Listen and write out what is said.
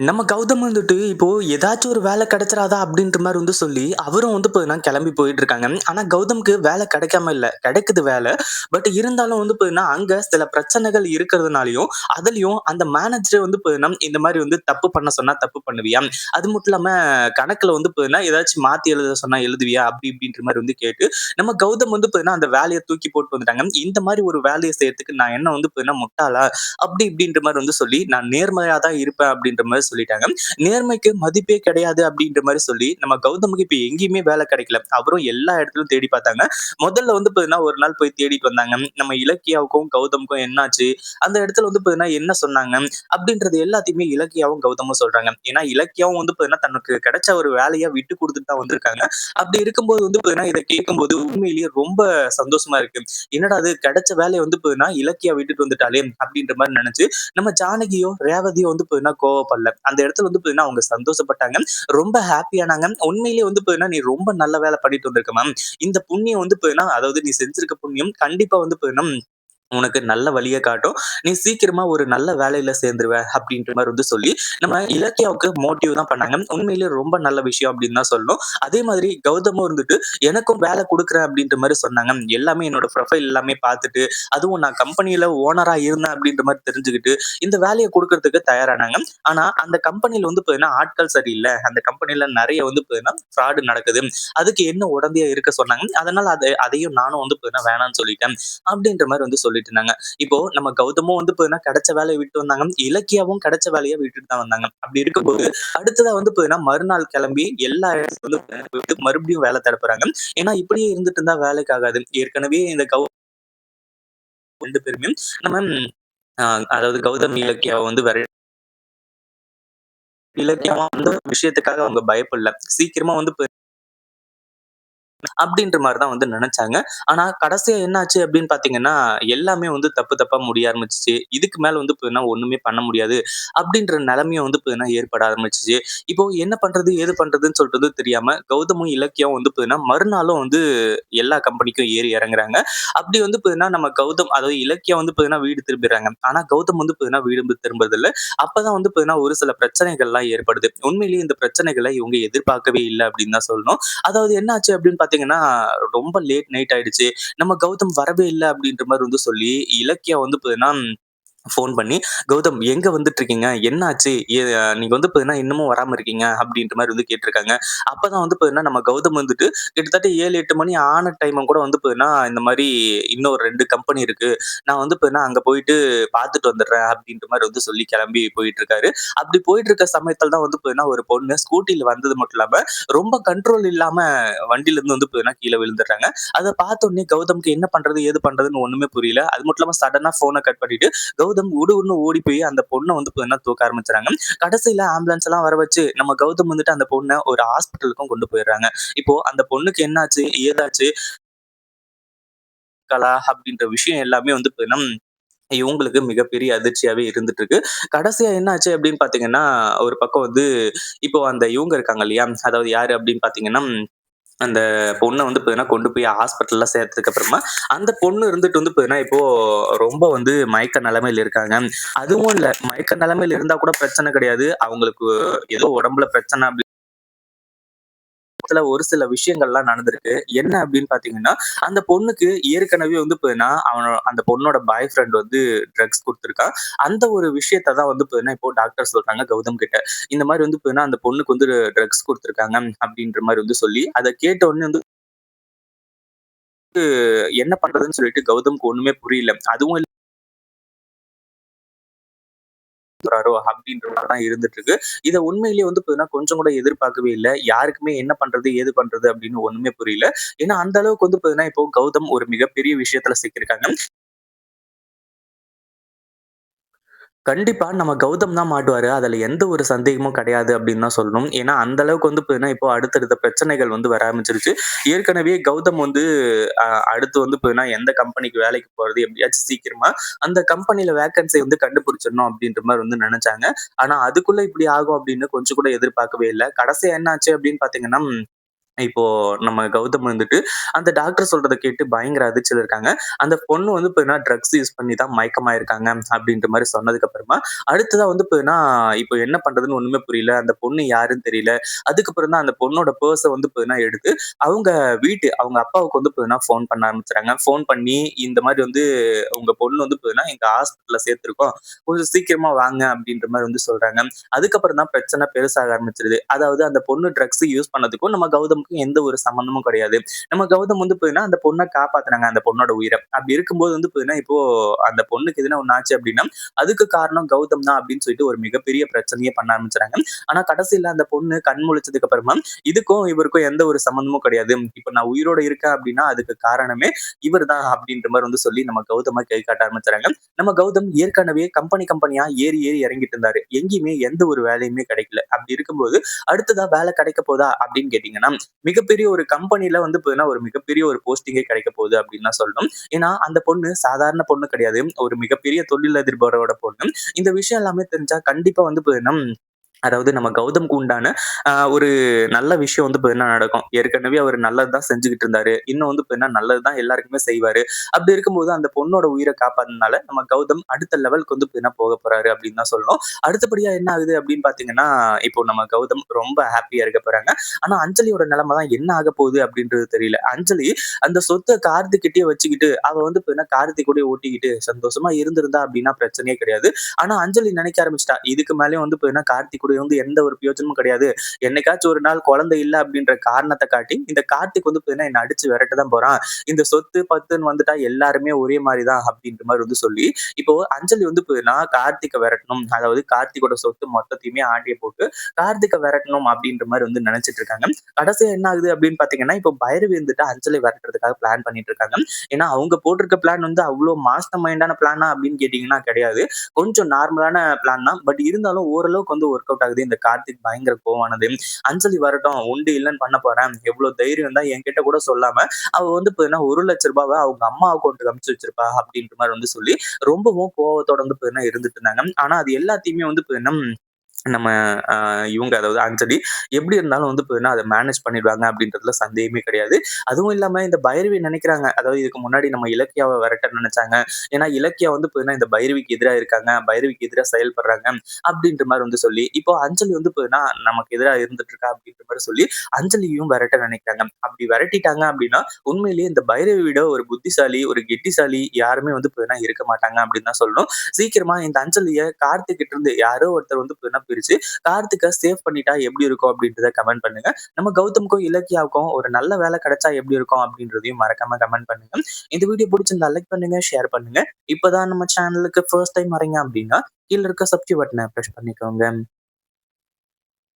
நம்ம கௌதம் வந்துட்டு இப்போ ஏதாச்சும் ஒரு வேலை கிடைச்சிடாதா அப்படின்ற மாதிரி வந்து சொல்லி, அவரும் வந்து பார்த்தீங்கன்னா கிளம்பி போயிட்டுருக்காங்க. ஆனா கௌதம்க்கு வேலை கிடைக்காம இல்ல. கிடைக்குது வேலை. பட் இருந்தாலும் வந்து பார்த்தீங்கன்னா, அங்க சில பிரச்சனைகள் இருக்கிறதுனாலயும், அதுலயும் அந்த மேனேஜரே வந்து பார்த்தீங்கன்னா, இந்த மாதிரி வந்து தப்பு பண்ண சொன்னா தப்பு பண்ணுவியா? அது மட்டும் இல்லாம கணக்குல வந்து பார்த்தீங்கன்னா, ஏதாச்சும் மாத்தி எழுத சொன்னா எழுதுவியா? அப்படி இப்படின்ற மாதிரி வந்து கேட்டு, நம்ம கௌதம் வந்து பார்த்தீங்கன்னா, அந்த வேலையை தூக்கி போட்டு வந்துட்டாங்க. இந்த மாதிரி ஒரு வேலையை செய்யறதுக்கு நான் என்ன வந்து பார்த்தீங்கன்னா முட்டாளா? அப்படி இப்படின்ற மாதிரி வந்து சொல்லி, நான் நேர்மையா தான் இருப்பேன் அப்படின்ற மாதிரி சொல்லிட்டாங்க. நேர்மைக்கு மதிப்பே கிடையாது அப்படின்ற மாதிரி சொல்லி, நம்ம கௌதமுக்கு இப்ப எங்கேயுமே வேலை கிடைக்கல. அவரும் எல்லா இடத்துலயும் தேடி பார்த்தாங்க. முதல்ல வந்து பார்த்தீங்கன்னா, ஒரு நாள் போய் தேடிட்டு வந்தாங்க. நம்ம இலக்கியாவுக்கும், கௌதமுக்கும் என்னாச்சு? அந்த இடத்துல வந்து பார்த்தீங்கன்னா, என்ன சொன்னாங்க? அப்படின்றது எல்லாத்தையுமே இலக்கியாவும், கௌதமும் சொல்றாங்க. ஏன்னா, இலக்கியாவும் வந்து பார்த்தீங்கன்னா, தனக்கு கிடைச்ச ஒரு வேலையா விட்டு குடுத்துட்டு தான் வந்திருக்காங்க. அப்படி இருக்கும்போது வந்து பார்த்தீங்கன்னா, இத கேட்கும்போது உண்மையிலேயே ரொம்ப சந்தோஷமா இருக்கு. என்னடா இது கிடைச்ச வேலையை வந்து பார்த்தீங்கன்னா, இலக்கியா விட்டுட்டு வந்துட்டாளே! அப்படின்ற மாதிரி நினைச்சு நம்ம ஜானகியோ, ரேவதியோ வந்து பார்த்தீங்கன்னா கோவப்படல. அந்த இடத்துல வந்து பார்த்தீங்கன்னா, அவங்க சந்தோஷப்பட்டாங்க. ரொம்ப ஹாப்பியானாங்க உண்மையிலேயே வந்து பார்த்தீங்கன்னா, "நீ ரொம்ப நல்ல வேலை பண்ணிட்டு வந்திருக்க மேம். இந்த புண்ணியம் வந்து பார்த்தீங்கன்னா, அதாவது நீ செஞ்சிருக்க புண்ணியம் கண்டிப்பா வந்து பார்த்தீங்கன்னா, உனக்கு நல்ல வழியை காட்டும். நீ சீக்கிரமா ஒரு நல்ல வேலையில சேர்ந்துருவ." அப்படின்ற மாதிரி வந்து சொல்லி, நம்ம இலக்கியாவுக்கு மோட்டிவ் தான் பண்ணாங்க. உண்மையிலேயே ரொம்ப நல்ல விஷயம் அப்படின்னு தான் சொல்லணும். அதே மாதிரி கௌதமும் இருந்துட்டு, "எனக்கும் வேலை கொடுக்குறேன் அப்படின்ற மாதிரி சொன்னாங்க. எல்லாமே என்னோட ப்ரொஃபைல் எல்லாமே பார்த்துட்டு, அதுவும் நான் கம்பெனியில ஓனரா இருந்தேன் அப்படின்ற மாதிரி தெரிஞ்சுக்கிட்டு, இந்த வேலையை கொடுக்கறதுக்கு தயாரானாங்க. ஆனா, அந்த கம்பெனியில வந்து பார்த்தீங்கன்னா, ஆட்கள் சரியில்லை அந்த கம்பெனில நிறைய வந்து பார்த்தீங்கன்னா, ஃப்ராடு நடக்குது. அதுக்கு என்ன உடந்தையா இருக்க சொன்னாங்க. அதனால அதை அதையும் நானும் வந்து பார்த்தீங்கன்னா வேணாம்னு சொல்லிட்டேன். அப்படின்ற மாதிரி வந்து சொல்லி சொல்லிட்டு இருந்தாங்க. இப்போ நம்ம கௌதமும் வந்து பார்த்தீங்கன்னா, கிடைச்ச வேலையை விட்டு வந்தாங்க. இலக்கியாவும் கிடைச்ச வேலைய விட்டுட்டு தான் வந்தாங்க. அப்படி இருக்கும்போது, அடுத்ததா வந்து பார்த்தீங்கன்னா, மறுநாள் கிளம்பி எல்லா போயிட்டு மறுபடியும் வேலை தடுப்புறாங்க ஏன்னா, இப்படியே இருந்துட்டு இருந்தா வேலைக்கு ஆகாது. ஏற்கனவே இந்த கௌ ரெண்டு பேருமே நம்ம அதாவது கௌதம், இலக்கியாவை வந்து வர இலக்கியமா வந்து விஷயத்துக்காக அவங்க பயப்படல. சீக்கிரமா வந்து அப்படின்ற மாதிரி தான் வந்து நினைச்சாங்க ஆனா கடைசியா என்னாச்சு அப்படின்னு பாத்தீங்கன்னா எல்லாமே வந்து தப்பு தப்பா முடிய ஆரம்பிச்சிச்சு இதுக்கு மேல வந்து பார்த்தீங்கன்னா, ஒண்ணுமே பண்ண முடியாது. அப்படின்ற நிலைமையை வந்து பார்த்தீங்கன்னா ஏற்பட ஆரம்பிச்சிச்சு இப்போ என்ன பண்றது? ஏது பண்றதுன்னு சொல்றது தெரியாம, கௌதமும், இலக்கியம் வந்து பார்த்தீங்கன்னா, மறுநாளும் வந்து எல்லா கம்பெனிக்கும் ஏறி இறங்குறாங்க. அப்படி வந்து பார்த்தீங்கன்னா, நம்ம கௌதம் அதாவது இலக்கியம் வந்து பார்த்தீங்கன்னா வீடு திரும்பிடுறாங்க ஆனா கௌதம் வந்து பார்த்தீங்கன்னா வீடு திரும்புறதில்ல. அப்பதான் வந்து பார்த்தீங்கன்னா, ஒரு சில பிரச்சனைகள்லாம் ஏற்படுது. உண்மையிலேயே இந்த பிரச்சனைகளை இவங்க எதிர்பார்க்கவே இல்ல அப்படின்னு தான் சொல்லணும். அதாவது என்னாச்சு அப்படின்னு பார்த்தீங்கன்னா, ரொம்ப லேட் நைட் ஆயிடுச்சு. நம்ம கௌதம் வரவே இல்லை அப்படின்ற மாதிரி வந்து சொல்லி, இலக்கியா வந்து பார்த்தீங்கன்னா ஃபோன் பண்ணி, "கௌதம் எங்க வந்துட்டு இருக்கீங்க என்னாச்சு நீங்க வந்து பார்த்தீங்கன்னா, இன்னமும் வராம இருக்கீங்க." அப்படின்ற மாதிரி வந்து கேட்டிருக்காங்க அப்பதான் வந்து பார்த்தீங்கன்னா, நம்ம கௌதம் வந்துட்டு கிட்டத்தட்ட 7, 8 மணி ஆன டைமும் கூட வந்து பார்த்தீங்கன்னா, இந்த மாதிரி "இன்னும் ரெண்டு கம்பெனி இருக்கு. நான் வந்து பார்த்தீங்கன்னா, அங்க போயிட்டு பார்த்துட்டு வந்துடுறேன்." அப்படின்ற மாதிரி வந்து சொல்லி கிளம்பி போயிட்டு இருக்காரு அப்படி போயிட்டுருக்க சமயத்துல தான் வந்து பார்த்தீங்கன்னா, ஒரு பொண்ணு ஸ்கூட்டியில வந்தது மட்டும் இல்லாம, ரொம்ப கண்ட்ரோல் இல்லாம வண்டியிலருந்து வந்து பார்த்தீங்கன்னா, கீழே விழுந்துடுறாங்க. அத பார்த்தோனே கௌதம்க்கு என்ன பண்றது? ஏது பண்றதுன்னு ஒண்ணுமே புரியல. அது மட்டும் இல்லாம சடனா போனை கட் பண்ணிட்டு, கௌதம் உடுன்னு ஓடி போய் அந்த பொண்ண வந்து பார்த்தீங்கன்னா தூக்க ஆரம்பிச்சுறாங்க. கடைசியில ஆம்புலன்ஸ் எல்லாம் வர வச்சு, நம்ம கௌதம் வந்துட்டு அந்த பொண்ண ஒரு ஹாஸ்பிட்டலுக்கும் கொண்டு போயிடுறாங்க. இப்போ அந்த பொண்ணுக்கு என்னாச்சு? ஏதாச்சு? கலா அப்படின்ற விஷயம் எல்லாமே வந்து பார்த்தீங்கன்னா, இவங்களுக்கு மிகப்பெரிய அதிர்ச்சியாவே இருந்துட்டு இருக்கு. கடைசியா என்னாச்சு அப்படின்னு பாத்தீங்கன்னா ஒரு பக்கம் வந்து இப்போ அந்த இவங்க இருக்காங்க இல்லையா? அதாவது யாரு அப்படின்னு பாத்தீங்கன்னா அந்த பொண்ணை வந்து பார்த்தீங்கன்னா, கொண்டு போய் ஹாஸ்பிட்டலில் சேர்த்ததுக்கு அப்புறமா, அந்த பொண்ணு இருந்துட்டு வந்து பார்த்தீங்கன்னா, இப்போ ரொம்ப வந்து மயக்க நிலைமையில் இருக்காங்க. அதுவும் இல்லை மயக்க நிலைமையில் இருந்தால் கூட பிரச்சனை கிடையாது. அவங்களுக்கு ஏதோ உடம்புல பிரச்சனை அப்படி ஒரு சில விஷயங்கள்லாம் நடந்திருக்கு. என்ன அப்படின்னு பாத்தீங்கன்னா அந்த பொண்ணுக்கு ஏற்கனவே வந்து போதுன்னா அவனோட அந்த பொண்ணோட பாய் ஃப்ரெண்ட் வந்து ட்ரக்ஸ் குடுத்துருக்கான். அந்த ஒரு விஷயத்த தான் வந்து போதுன்னா இப்போ டாக்டர் சொல்றாங்க கௌதம் கிட்ட. இந்த மாதிரி வந்து போதுன்னா அந்த பொண்ணுக்கு வந்து ட்ரக்ஸ் கொடுத்துருக்காங்க அப்படின்ற மாதிரி வந்து சொல்லி, அதை கேட்ட உடனே வந்து என்ன பண்றதுன்னு சொல்லிட்டு கௌதம்க்கு ஒண்ணுமே புரியல. அதுவும் போறாரோ அப்படின்ற மாதிரிதான் தான் இருந்துட்டு இருக்கு. இத உண்மையிலேயே வந்து பாத்தீங்கன்னா கொஞ்சம் கூட எதிர்பார்க்கவே இல்ல. யாருக்குமே என்ன பண்றது? ஏது பண்றது? அப்படின்னு ஒண்ணுமே புரியல. ஏன்னா அந்த அளவுக்கு வந்து பாத்தீங்கன்னா இப்போ கௌதம் ஒரு மிகப்பெரிய விஷயத்துல சிக்கியிருக்காங்க. கண்டிப்பா நம்ம கௌதம் தான் மாட்டுவாரு. அதுல எந்த ஒரு சந்தேகமும் கிடையாது அப்படின்னு தான் சொல்லணும். ஏன்னா, அந்த அளவுக்கு வந்து பார்த்தீங்கன்னா, இப்போ அடுத்தடுத்த பிரச்சனைகள் வந்து வர ஆரம்பிச்சிருச்சு ஏற்கனவே கௌதம் வந்து அஹ் அடுத்து வந்து பார்த்தீங்கன்னா, எந்த கம்பெனிக்கு வேலைக்கு போறது எப்படியாச்சும் சீக்கிரமா அந்த கம்பெனில வேக்கன்சி வந்து கண்டுபிடிச்சிடணும் அப்படின்ற மாதிரி வந்து நினைச்சாங்க ஆனா, அதுக்குள்ள இப்படி ஆகும் அப்படின்னு கொஞ்சம் கூட எதிர்பார்க்கவே இல்லை கடைசியா என்னாச்சு அப்படின்னு பார்த்தீங்கன்னா இப்போ நம்ம கௌதம் வந்துட்டு அந்த டாக்டர் சொல்றத கேட்டு பயங்கர அதிர்ச்சியில் இருக்காங்க. அந்த பொண்ணு வந்து பார்த்தீங்கன்னா, ட்ரக்ஸ் யூஸ் பண்ணி தான் மயக்கமாயிருக்காங்க அப்படின்ற மாதிரி சொன்னதுக்கு அப்புறமா, அடுத்ததா வந்து பார்த்தீங்கன்னா, இப்போ என்ன பண்றதுன்னு ஒண்ணுமே புரியல. அந்த பொண்ணு யாருன்னு தெரியல. அதுக்கப்புறம் தான் அந்த பொண்ணோட பர்ஸை வந்து பார்த்தீங்கன்னா எடுத்து, அவங்க வீட்டு அவங்க அப்பாவுக்கு வந்து போயினா ஃபோன் பண்ண ஆரம்பிச்சுறாங்க. ஃபோன் பண்ணி இந்த மாதிரி வந்து உங்க பொண்ணு வந்து பார்த்தீங்கன்னா, எங்க ஹாஸ்பிட்டல்ல சேர்த்துருக்கோம். கொஞ்சம் சீக்கிரமா வாங்க அப்படின்ற மாதிரி வந்து சொல்றாங்க. அதுக்கப்புறம் தான் பிரச்சனை பெருசாக ஆரம்பிச்சிருது அதாவது அந்த பொண்ணு ட்ரக்ஸ் யூஸ் பண்ணதுக்கும் நம்ம கௌதம் கௌதமுக்கும் எந்த ஒரு சம்மந்தமும் கிடையாது. நம்ம கௌதம் வந்து பாத்தீங்கன்னா அந்த பொண்ணை காப்பாத்துனாங்க அந்த பொண்ணோட உயிர. அப்படி இருக்கும்போது வந்து பாத்தீங்கன்னா இப்போ அந்த பொண்ணுக்கு எதுனா ஒண்ணு ஆச்சு அப்படின்னா, அதுக்கு காரணம் கௌதம் தான் அப்படின்னு சொல்லிட்டு ஒரு மிகப்பெரிய பிரச்சனையே பண்ண ஆரம்பிச்சாங்க ஆனா கடைசியில அந்த பொண்ணு கண் முழிச்சதுக்கு அப்புறமா, இதுக்கும் இவருக்கும் எந்த ஒரு சம்மந்தமும் கிடையாது. இப்ப நான் உயிரோட இருக்கேன் அப்படின்னா, அதுக்கு காரணமே இவர் தான் அப்படின்ற மாதிரி வந்து சொல்லி நம்ம கௌதம கை காட்ட ஆரம்பிச்சாங்க நம்ம கௌதம் ஏற்கனவே கம்பெனி கம்பெனியா ஏறி ஏறி இறங்கிட்டு இருந்தாரு. எங்கேயுமே எந்த ஒரு வேலையுமே கிடைக்கல. அப்படி இருக்கும்போது, அடுத்ததா வேலை கிடைக்க போதா அப்படின்னு கேட்டீங்கன்னா, மிகப்பெரிய ஒரு கம்பெனில வந்து பார்த்தீங்கன்னா, ஒரு மிகப்பெரிய ஒரு போஸ்டிங்கே கிடைக்க போகுது அப்படின்னு சொல்லணும். ஏன்னா, அந்த பொண்ணு சாதாரண பொண்ணு கிடையாது. ஒரு மிகப்பெரிய தொழிலதிபரோட பொண்ணு. இந்த விஷயம் எல்லாமே தெரிஞ்சா கண்டிப்பா வந்து பார்த்தீங்கன்னா அதாவது நம்ம கௌதம்க்கு உண்டான ஒரு நல்ல விஷயம் வந்து இப்போ என்ன நடக்கும். ஏற்கனவே அவர் நல்லதுதான் செஞ்சுக்கிட்டு செஞ்சுகிட்டு இருந்தாரு. இன்னும் வந்து இப்போ என்ன நல்லதுதான் எல்லாருக்குமே செய்வாரு. அப்படி இருக்கும்போது அந்த பொண்ணோட உயிர காப்பாத்துனனால நம்ம கௌதம் அடுத்த லெவலுக்கு வந்து என்ன போக போறாரு அப்படின்னு தான் சொல்லணும். அடுத்தபடியா என்ன ஆகுது அப்படின்னு பார்த்தீங்கன்னா, இப்போ நம்ம கௌதம் ரொம்ப ஹாப்பியா இருக்க போறாங்க. ஆனா அஞ்சலியோட நிலைமை தான் என்ன ஆக போகுது அப்படின்றது தெரியல. அஞ்சலி அந்த சொத்தை கார்த்திக்கிட்டே வச்சுக்கிட்டு, அவ வந்து பார்த்தீங்கன்னா கார்த்திக் கூட ஓட்டிக்கிட்டு சந்தோஷமா இருந்திருந்தா அப்படின்னா பிரச்சனையே கிடையாது. ஆனா அஞ்சலி நினைக்க ஆரம்பிச்சிட்டா இதுக்கு மேலயும் வந்து பார்த்தீங்கன்னா கார்த்திக் கூட வந்து எந்த ஒரு பிரயோஜனமும் கிடையாது. என்னைக்காச்சும் ஒரு நாள் குழந்தை இல்ல அப்படின்ற காரணத்தை காட்டி, இந்த கார்த்திக் வந்து பார்த்தீங்கன்னா என்ன அடிச்சு விரட்ட தான் போறான். இந்த சொத்து பத்துன்னு வந்துட்டா எல்லாருமே ஒரே மாதிரி தான் அப்படின்ற மாதிரி வந்து சொல்லி, இப்போ அஞ்சலி வந்து பார்த்தீங்கன்னா கார்த்திகை விரட்டணும். அதாவது கார்த்திகோட சொத்து மொத்தத்தையுமே ஆட்டைய போட்டு கார்த்திகை விரட்டணும் அப்படின்ற மாதிரி வந்து நினைச்சிட்டு இருக்காங்க. கடைசியா என்ன ஆகுது அப்படின்னு பாத்தீங்கன்னா இப்போ பைரவி வந்துட்டு அஞ்சலி விரட்டுறதுக்காக பிளான் பண்ணிட்டு இருக்காங்க. ஏன்னா அவங்க போட்டிருக்க பிளான் வந்து அவ்வளவு மாஸ்டர் மைண்டான பிளானா அப்படின்னு கேட்டீங்கன்னா கிடையாது. கொஞ்சம் நார்மலான பிளான் தான். பட் இருந்தாலும் ஓரளவுக்கு வந்து ஒர்க் அவுட் ஆகுது. இந்த கார்த்திக் பயங்கர கோவமானது. அஞ்சலி வரட்டும் உண்டு இல்லைன்னு பண்ண போறேன். எவ்வளவு தைரியம் இருந்தா என்கிட்ட கூட சொல்லாம, அவ வந்து ஒரு லட்ச ரூபாவை அவங்க அம்மா அக்கவுண்ட்க்கு அமைச்சு வச்சிருப்பா அப்படின்ற மாதிரி வந்து சொல்லி, ரொம்பவும் கோவத்தோட வந்து பாத்தீங்கன்னா இருந்துட்டு இருந்தாங்க. ஆனா அது எல்லாத்தையுமே வந்து பாத்தீங்கன்னா நம்ம இவங்க அதாவது அஞ்சலி எப்படி இருந்தாலும் வந்து பார்த்தீங்கன்னா, அதை மேனேஜ் பண்ணிடுவாங்க அப்படின்றதுல சந்தேகமே கிடையாது. அதுவும் இல்லாம இந்த பைரவி நினைக்கிறாங்க. அதாவது இதுக்கு முன்னாடி நம்ம இலக்கியாவை விரட்ட நினைச்சாங்க. ஏன்னா இலக்கியா வந்து பார்த்தீங்கன்னா, இந்த பைரவிக்கு எதிரா இருக்காங்க. பைரவிக்கு எதிரா செயல்படுறாங்க. அப்படின்ற மாதிரி வந்து சொல்லி, இப்போ அஞ்சலி வந்து பார்த்தீங்கன்னா, நமக்கு எதிரா இருந்துட்டு இருக்கா அப்படின்ற மாதிரி சொல்லி, அஞ்சலியும் விரட்ட நினைக்கிறாங்க. அப்படி விரட்டிட்டாங்க அப்படின்னா, உண்மையிலேயே இந்த பைரவி விட ஒரு புத்திசாலி, ஒரு கெட்டிசாலி யாருமே வந்து பார்த்தீங்கன்னா இருக்க மாட்டாங்க அப்படின்னு தான் சொல்லணும். சீக்கிரமா இந்த அஞ்சலியை கார்த்திகிட்ட இருந்து யாரோ ஒருத்தர் வந்து பார்த்தீங்கன்னா போயிருச்சு கார்த்திக்க சேவ் பண்ணிட்டா எப்படி இருக்கும் அப்படின்றத கமெண்ட் பண்ணுங்க. நம்ம கௌதம்க்கும், இலக்கியாவுக்கும் ஒரு நல்ல வேலை கிடைச்சா எப்படி இருக்கும் அப்படின்றதையும் மறக்காம கமெண்ட் பண்ணுங்க. இந்த வீடியோ பிடிச்சிருந்தா லைக் பண்ணுங்க, ஷேர் பண்ணுங்க. இப்பதான் நம்ம சேனலுக்கு ஃபர்ஸ்ட் டைம் வரீங்க அப்படின்னா, கீழ இருக்க சப்ஸ்கிரைப் பட்டனை பிரஸ் பண்ணிக்கோங்க.